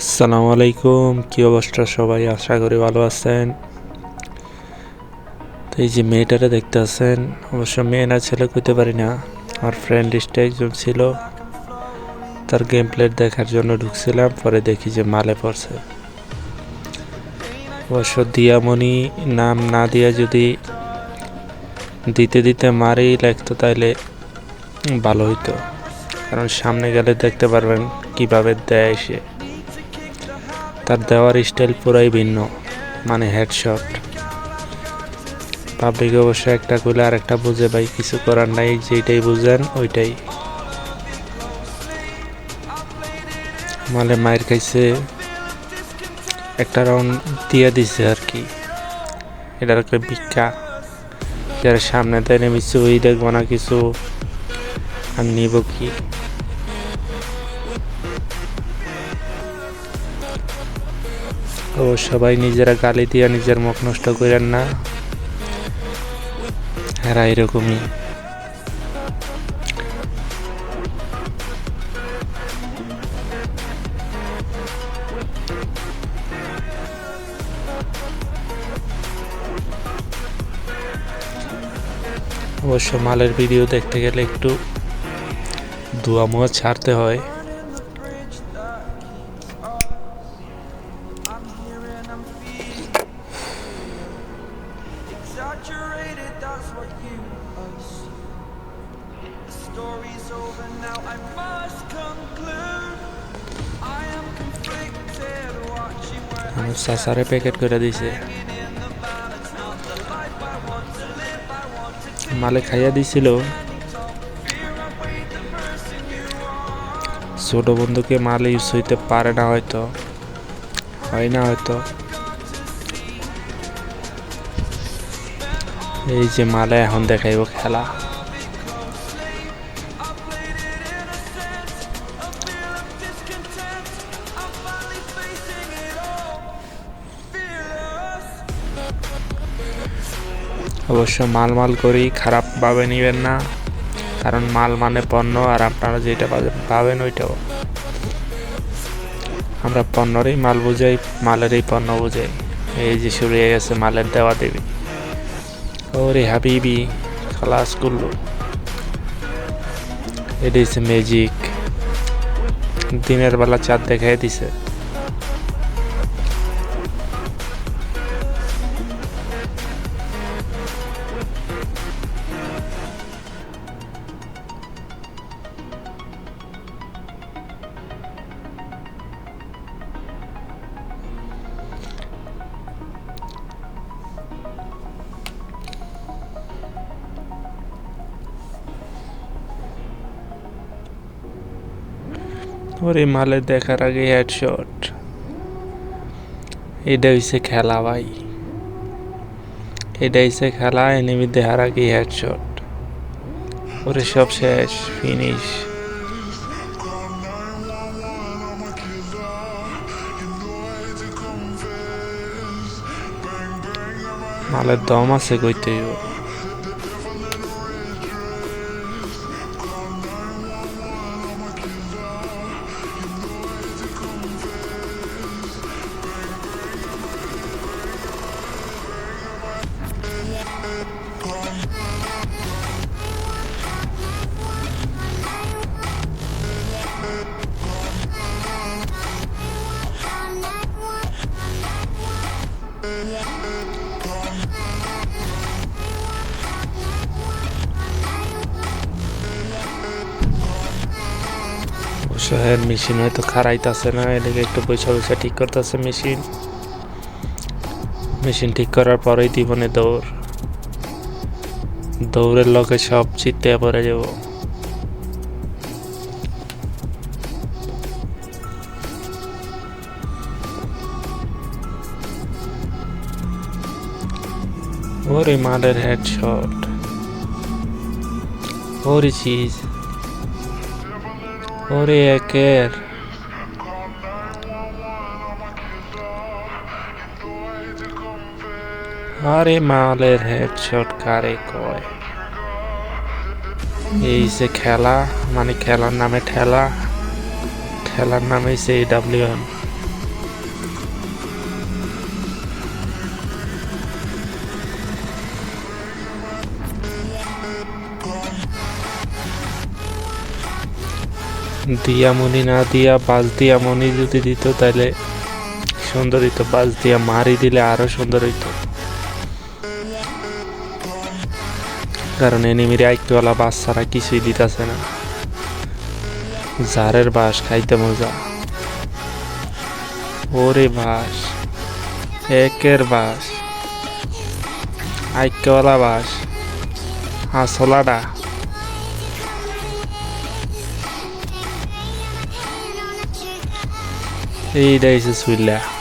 আসসালামু আলাইকুম, কি অবস্থা সবাই? আশা করি ভালো আছেন। তো এই যে মেয়েটারে দেখতে আছেন, অবশ্য মেয়ে না, ছেলে কইতে পারি না। আমার ফ্রেন্ড লিস্টে একজন ছিল। তার গেম প্লেট দেখার জন্য ঢুকছিলাম, পরে দেখি যে মালে পড়ছে। অবশ্য দিয়ামণি নাম না দিয়া যদি দিতে দিতে মারেই লাগতো তাইলে ভালো হইতো। কারণ সামনে গেলে দেখতে পারবেন কীভাবে দেয় সে। তার দেওয়ার স্টাইল পুরাই ভিন্ন মানে হেডশট পাবলিক অবশ্য একটা করলে আর একটা বুঝে ভাই, কিছু করার নাই যেটাই বুঝেন ওইটাই। মানে মায়ের খাইছে একটা রাউন্ড দিয়ে দিছে আর কি। এটার একটা ভিক্ষা। যারা সামনে দেয় নেমেছে ওই দেখব না কিছু আর নিব কি? ও সবাই নিজেরা গালি দিয়া নিজের মুখ নষ্ট করেন না। এরা এরকমই। অবশ্য মালের ভিডিও দেখতে গেলে একটু ধোয়া মোয়া ছাড়তে হয়। Live, I want দিছে। মালে খাইয়া দিছিল. ছোট বন্ধুকে মাল ইউজ হইতে পারে না হয়তো। হয় না হয়তো। এই যে মালে এখন দেখাইব খেলা। অবশ্য মাল মাল করেই খারাপ ভাবে নিবেন না। কারণ মাল মানে পণ্য আর আপনারা যেটা পাবেন পাবেন ওইটাও। আমরা পণ্যরই মাল বুঝাই, মালেরই পণ্য বুঝাই। এই যে শুরু হয়ে গেছে মালের দেওয়া দেবী। ওরে হাবিবি, খালাস করল এটা হচ্ছে ম্যাজিক দিনের বেলা চাঁদ দেখাই দিছে। ওরে মালে দেখার আগে হেডশট এটা হইছে খেলা ভাই। এটা হইছে খেলা এনিমি দেখার আগে হেডশট ওরে সব শেষ ফিনিশ মালের দম আছে কইতে শহরের মেশিন হয়তো খারাইতেছে না, এদিকে একটু পয়সা পয়সা ঠিক করতেছে মেশিন। মেশিন ঠিক করার পরেই জীবনে দৌড়। দৌড়ের লগে সব চিত্তে পড়ে যাব। ওরে মালের হেডশট ওরে চিজ ওরে একের। আরে মালের হেডশট কারে কয়? এই যে খেলা মানে খেলার নামে ঠেলা ঠেলার নামে সেই ডাব্লিউ দিয়ামণি না দিয়া বাস দিয়ামণি যদি দিত তাহলে সুন্দর হইতো। বাস দিয়া মারি দিলে আরও সুন্দর হইতো। কারণ এনিমির আইকওয়ালা বাস ছাড়া কিছুই দিতেছে না। জারের বাস, খাইতে মজা। ওরে বাস, একের বাস, আইকওয়ালা বাস, আসলাডা। Y de ahí.